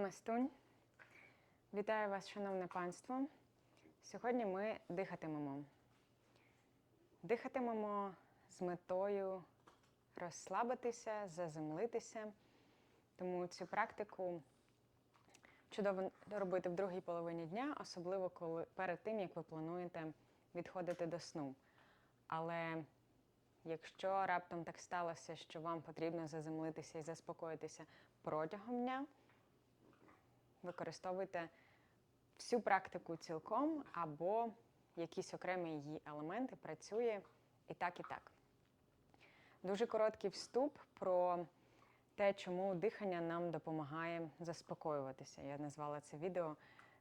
Намастунь. Вітаю вас, шановне панство. Сьогодні ми дихатимемо. Дихатимемо з метою розслабитися, заземлитися. Тому цю практику чудово робити в другій половині дня, особливо коли перед тим, як ви плануєте відходити до сну. Але якщо раптом так сталося, що вам потрібно заземлитися і заспокоїтися протягом дня, використовуйте всю практику цілком або якісь окремі її елементи працює і так, і так. Дуже короткий вступ про те, чому дихання нам допомагає заспокоюватися. Я назвала це відео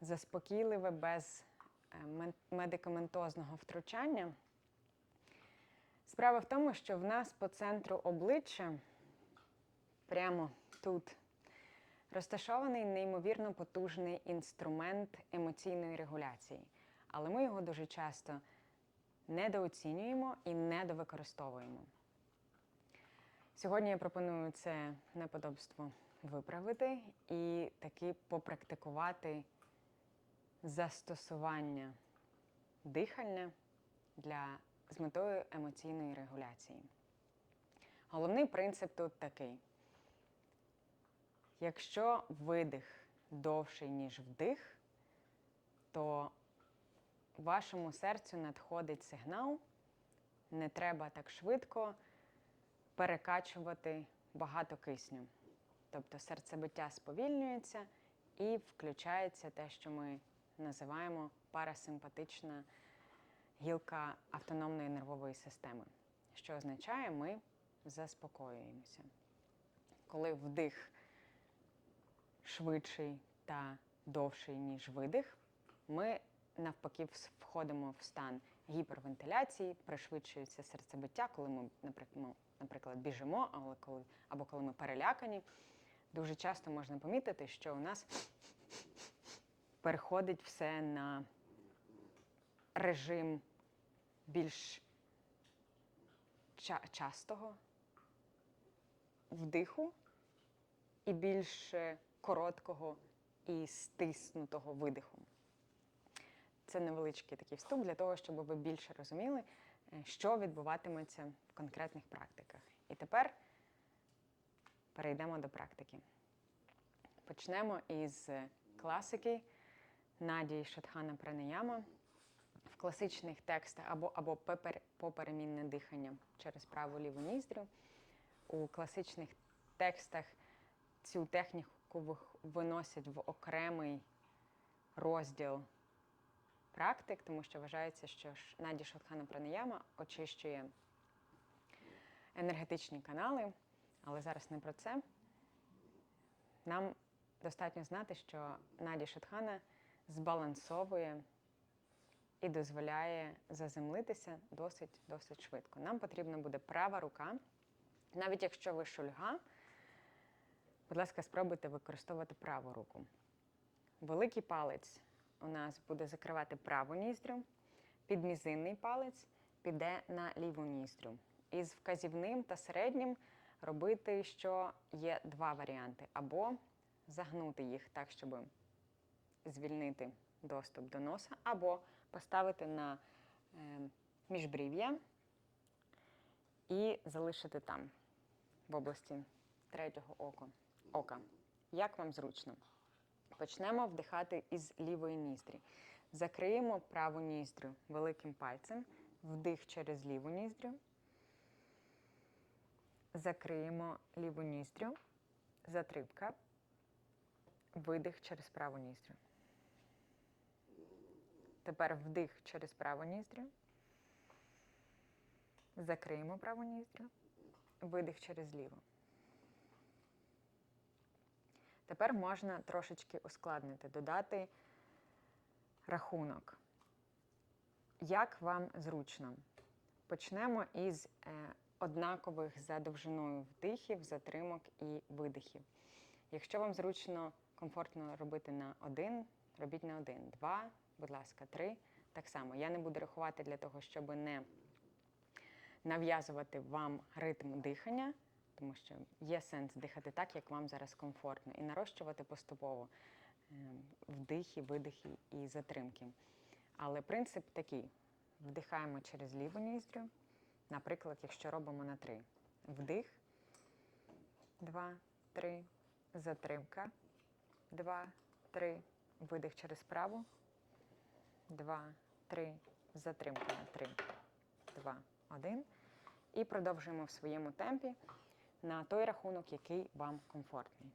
заспокійливе без е, медикаментозного втручання. Справа в тому, що в нас по центру обличчя, прямо тут, розташований неймовірно потужний інструмент емоційної регуляції. Але ми його дуже часто недооцінюємо і недовикористовуємо. Сьогодні я пропоную це неподобство виправити і таки попрактикувати застосування дихання для, з метою емоційної регуляції. Головний принцип тут такий: якщо видих довший, ніж вдих, то вашому серцю надходить сигнал, не треба так швидко перекачувати багато кисню. Тобто серцебиття сповільнюється і включається те, що ми називаємо парасимпатична гілка автономної нервової системи, що означає, ми заспокоюємося. Коли вдих швидший та довший, ніж видих, ми навпаки входимо в стан гіпервентиляції, пришвидшується серцебиття, коли ми, наприклад, біжимо, але коли, або коли ми перелякані. Дуже часто можна помітити, що у нас переходить все на режим більш ча- частого вдиху і більш е, короткого і стиснутого видиху. Це невеличкий такий вступ для того, щоб ви більше розуміли, е, що відбуватиметься в конкретних практиках. І тепер перейдемо до практики. Почнемо із класики Надії Шатхана Пранаяма в класичних текстах або, або пепер- поперемінне дихання через праву ліву ніздрю. У класичних текстах цю техніку вих- виносять в окремий розділ практик, тому що вважається, що Наді Шатхана Пранаяма очищує енергетичні канали, але зараз не про це. Нам достатньо знати, що Наді Шатхана збалансовує і дозволяє заземлитися досить досить швидко. Нам потрібна буде права рука. Навіть якщо ви шульга, будь ласка, спробуйте використовувати праву руку. Великий палець у нас буде закривати праву ніздрю, підмізинний палець піде на ліву ніздрю. Із вказівним та середнім робити, що є два варіанти: або загнути їх так, щоб звільнити доступ до носа, або поставити на е, міжбрів'я і залишити там, в області третього ока. Ока. Як вам зручно? Почнемо вдихати із лівої ніздрі. Закриємо праву ніздрю великим пальцем, вдих через ліву ніздрю. Закриємо ліву ніздрю, затримка, видих через праву ніздрю. Тепер вдих через праву ніздрю. Закриємо праву ніздрю, видих через ліву. Тепер можна трошечки ускладнити, додати рахунок. Як вам зручно? Почнемо із е, однакових за довжиною вдихів, затримок і видихів. Якщо вам зручно, комфортно робити на один, робіть на один, два, будь ласка, три. Так само. Я не буду рахувати для того, щоб не нав'язувати вам ритм дихання, тому що є сенс дихати так, як вам зараз комфортно, і нарощувати поступово е, вдихи, видихи і затримки. Але принцип такий: вдихаємо через ліву ніздрю. Наприклад, якщо робимо на три. Вдих, два, три, затримка, два, три, видих через праву, два, три, затримка на три, два, один. І продовжуємо в своєму темпі на той рахунок, який вам комфортний.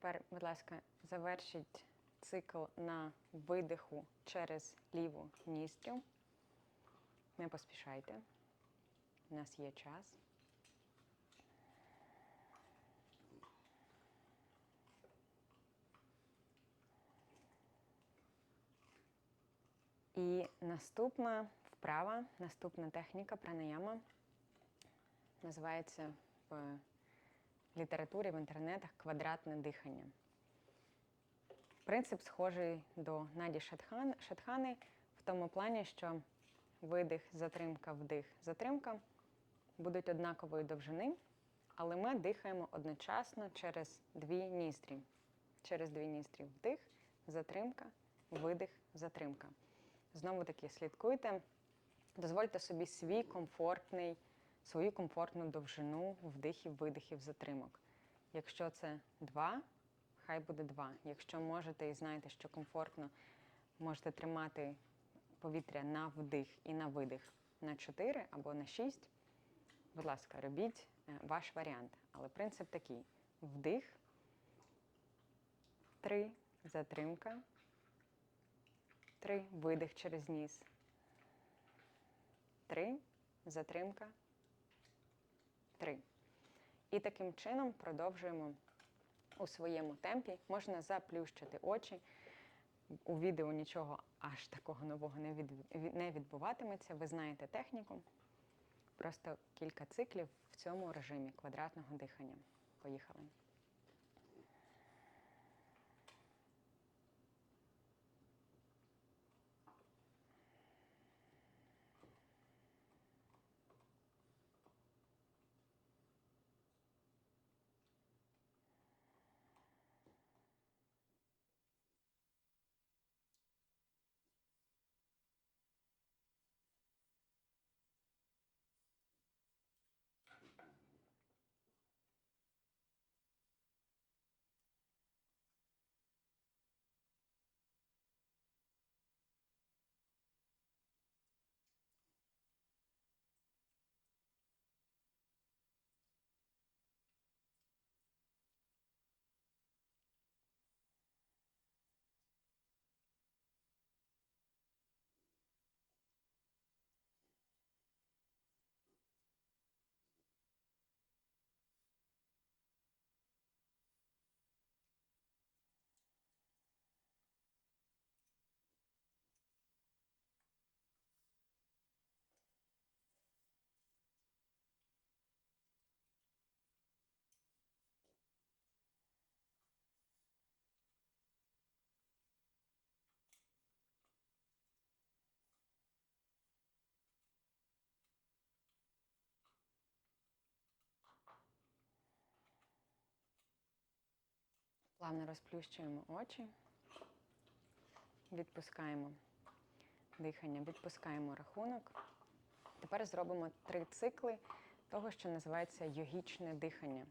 Тепер, будь ласка, завершіть цикл на видиху через ліву ніздрю. Не поспішайте. У нас є час. І наступна вправа, наступна техніка пранаяма називається в літературі в інтернетах квадратне дихання. Принцип схожий до Наді Шатхан, Шатхани в тому плані, що видих, затримка, вдих, затримка будуть однакової довжини, але ми дихаємо одночасно через дві ніздрі. Через дві ніздрі вдих, затримка, видих, затримка. Знову таки слідкуйте, дозвольте собі свій комфортний свою комфортну довжину вдихів, видихів, затримок. Якщо це два, хай буде два. Якщо можете і знаєте, що комфортно, можете тримати повітря на вдих і на видих на 4 або на 6, будь ласка, робіть е, ваш варіант. Але принцип такий: вдих, три, затримка, три, видих через ніс. Три, затримка, три. І таким чином продовжуємо у своєму темпі. Можна заплющити очі. У відео нічого аж такого нового не відбуватиметься. Ви знаєте техніку. Просто кілька циклів в цьому режимі квадратного дихання. Поїхали. Плавно розплющуємо очі, відпускаємо дихання, відпускаємо рахунок. Тепер зробимо три цикли того, що називається йогічне дихання.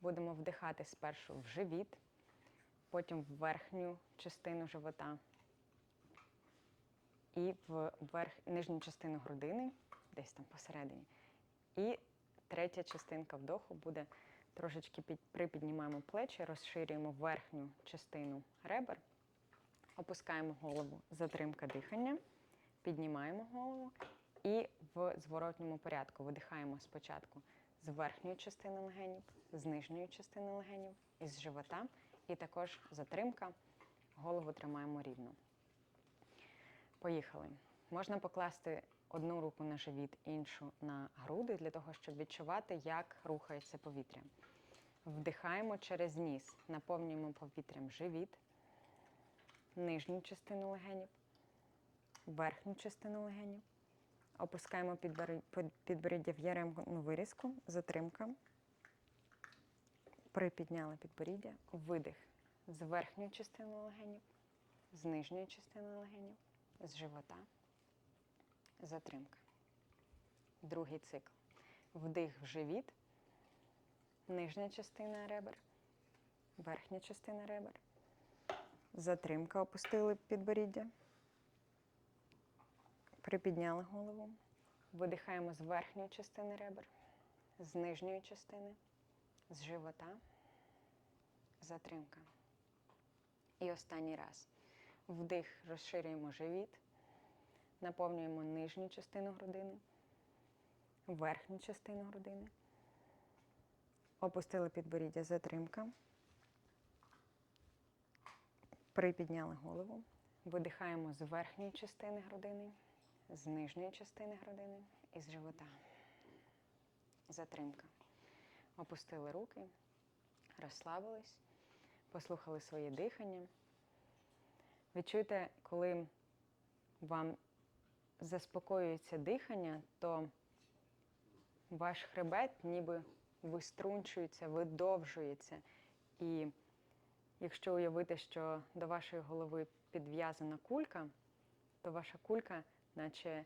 Будемо вдихати спершу в живіт, потім в верхню частину живота і в верх, нижню частину грудини, десь там посередині. І третя частинка вдоху буде трошечки під, припіднімаємо плечі, розширюємо верхню частину ребер, опускаємо голову, затримка дихання, піднімаємо голову і в зворотньому порядку видихаємо спочатку з верхньої частини легенів, з нижньої частини легенів, із живота, і також затримка, голову тримаємо рівно. Поїхали. Можна покласти одну руку на живіт, іншу на груди, для того, щоб відчувати, як рухається повітря. Вдихаємо через ніс, наповнюємо повітрям живіт, нижню частину легенів, верхню частину легенів. Опускаємо підборіддя в яремну вирізку, затримка. Припідняли підборіддя, видих з верхньої частини легенів, з нижньої частини легенів, з живота, затримка. Другий цикл. Вдих в живіт, нижня частина ребер, верхня частина ребер. Затримка опустили підборіддя. Припідняли голову. Видихаємо з верхньої частини ребер, з нижньої частини, з живота. Затримка. І останній раз. Вдих, розширюємо живіт, наповнюємо нижню частину грудини, верхню частину грудини. Опустили підборіддя, затримка. Припідняли голову. Видихаємо з верхньої частини грудини, з нижньої частини грудини і з живота. Затримка. Опустили руки, розслабились, послухали своє дихання. Відчуйте, коли вам заспокоюється дихання, то ваш хребет ніби виструнчується, видовжується. І якщо уявити, що до вашої голови підв'язана кулька, то ваша кулька, наче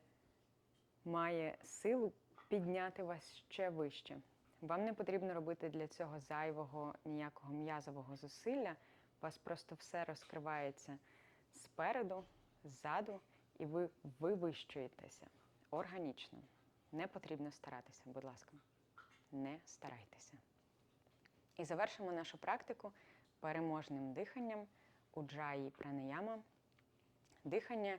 має силу підняти вас ще вище. Вам не потрібно робити для цього зайвого ніякого м'язового зусилля. У вас просто все розкривається спереду, ззаду, і ви вивищуєтеся органічно. Не потрібно старатися, будь ласка, не старайтеся. І завершимо нашу практику переможним диханням уджаї пранаяма. Дихання,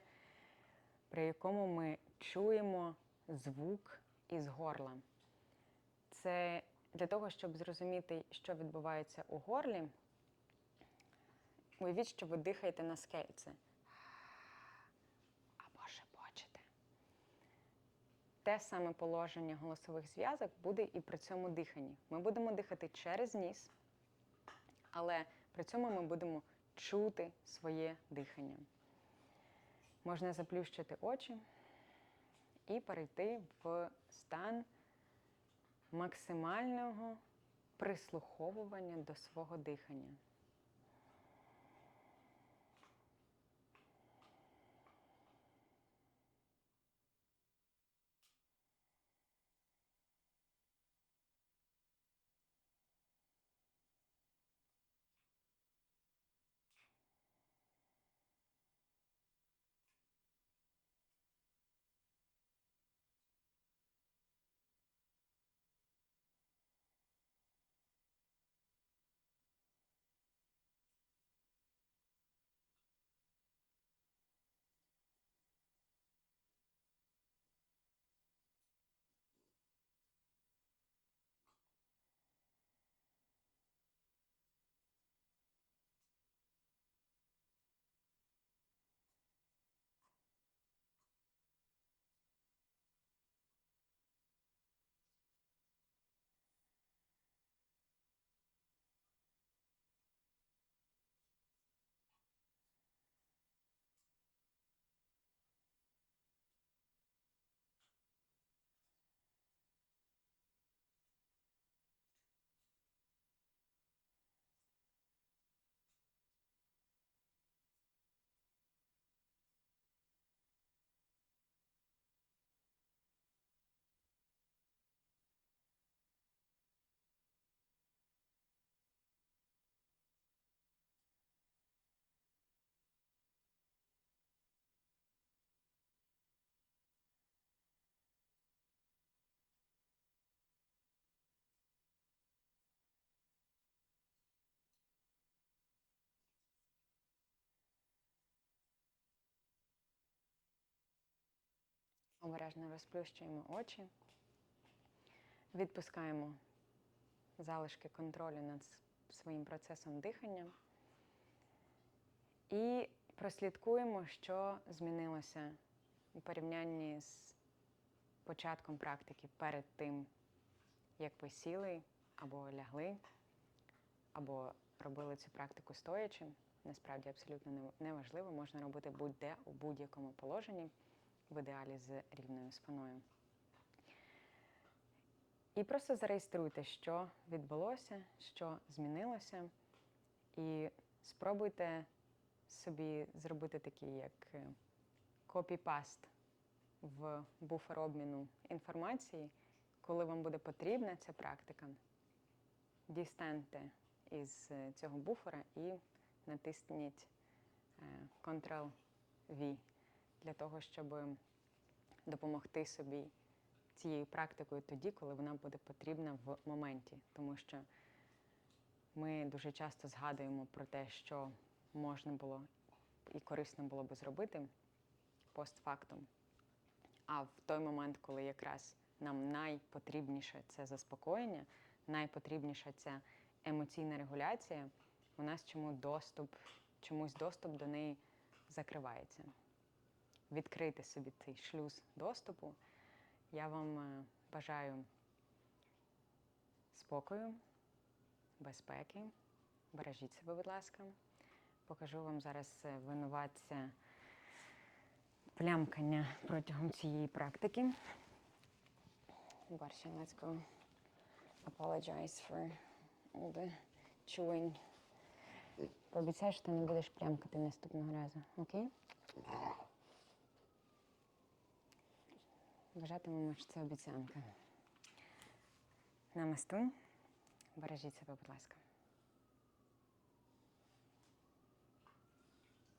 при якому ми чуємо звук із горла. Це для того, щоб зрозуміти, що відбувається у горлі. Уявіть, що ви дихаєте на скельце. Або шепочете. Те саме положення голосових зв'язок буде і при цьому диханні. Ми будемо дихати через ніс, але при цьому ми будемо чути своє дихання. Можна заплющити очі і перейти в стан максимального прислуховування до свого дихання. Обережно розплющуємо очі, відпускаємо залишки контролю над своїм процесом дихання. І прослідкуємо, що змінилося у порівнянні з початком практики перед тим, як ви сіли або лягли, або робили цю практику стоячи. Насправді абсолютно не- неважливо, можна робити будь-де у будь-якому положенні, в ідеалі з рівною спиною. І просто зареєструйте, що відбулося, що змінилося, і спробуйте собі зробити такий як е, копі-паст в буфер обміну інформації, коли вам буде потрібна ця практика. Дістаньте із е, цього буфера і натисніть е, Ctrl-V для того, щоб допомогти собі цією практикою тоді, коли вона буде потрібна в моменті. Тому що ми дуже часто згадуємо про те, що можна було і корисно було би зробити постфактум. А в той момент, коли якраз нам найпотрібніше це заспокоєння, найпотрібніша ця емоційна регуляція, у нас чому доступ, чомусь доступ до неї закривається. Відкрити собі цей шлюз доступу. Я вам е, бажаю спокою, безпеки. Бережіть себе, будь ласка. Покажу вам зараз е, винуватця плямкання протягом цієї практики. Баршин, let's go. Apologize for all the chewing. Пообіцяй, що ти не будеш плямкати наступного разу, окей? Вважатимемо, що це обіцянка. Намастун. Бережіть себе, будь ласка.